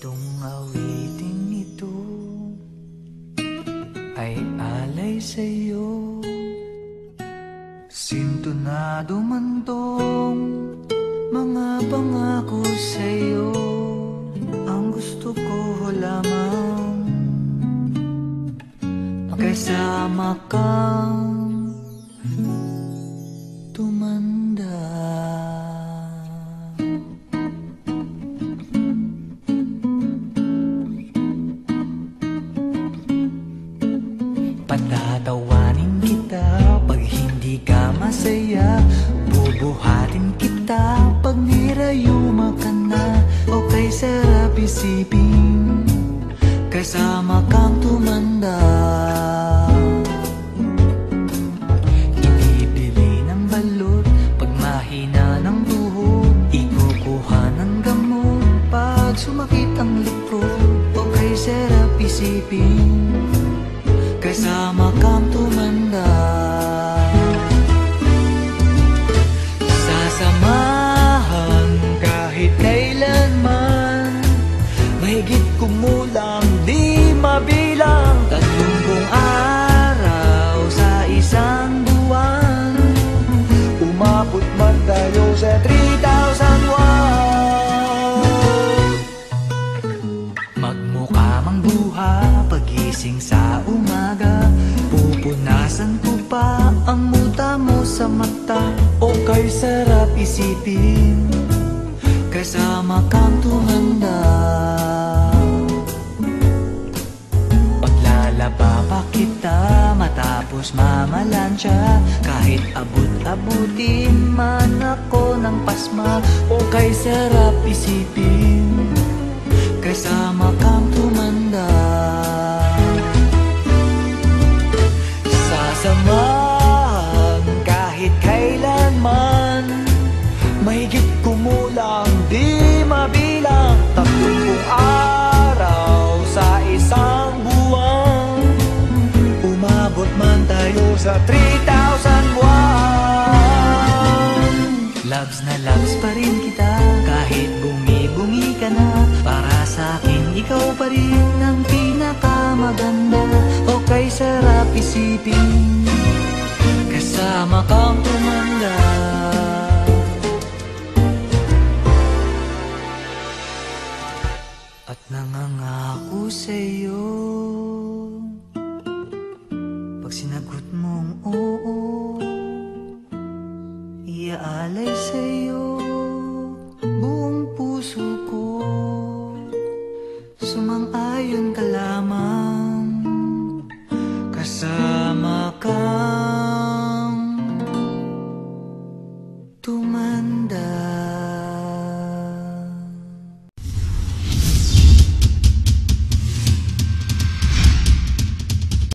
Itong awitin ito ay alay sa'yo. Sintonado man tong mga pangako sa'yo Ang gusto ko lamang. Makisama ka isipin Kasama kang tumanda. Inibili ng balot pag mahina ng tuhod Ikukuha ng gamot. Pag sumakit ang likod O kay sarap isipin Kasama kang kumulang di mabilang. Tatlong araw sa isang buwan. Umabot man tayo sa 3,000 won. Magmukha mang buha Pagising sa umaga. Pupunasan ko pa Ang muta mo sa mata. O kay sarap isipin Kasama kang tumanda Matapos mamalansya Kahit abot-abutin man ako ng pasma O kay sarap isipin Kasama kang tumanda. Sasamahan kahit kailanman Mahigit kumulang di mabilang Tatlong araw sa 3,000 buwan Loves na loves pa rin kita Kahit bumi-bungi ka na. Para sa akin ikaw pa rin ang pinakamaganda. O kay sarap isipin. Kasama kang tumanda. At nangangako sa'yo. Pag sinagot mong oo. Iaalay sa'yo buong puso ko. Sumang-ayon ka lamang kasama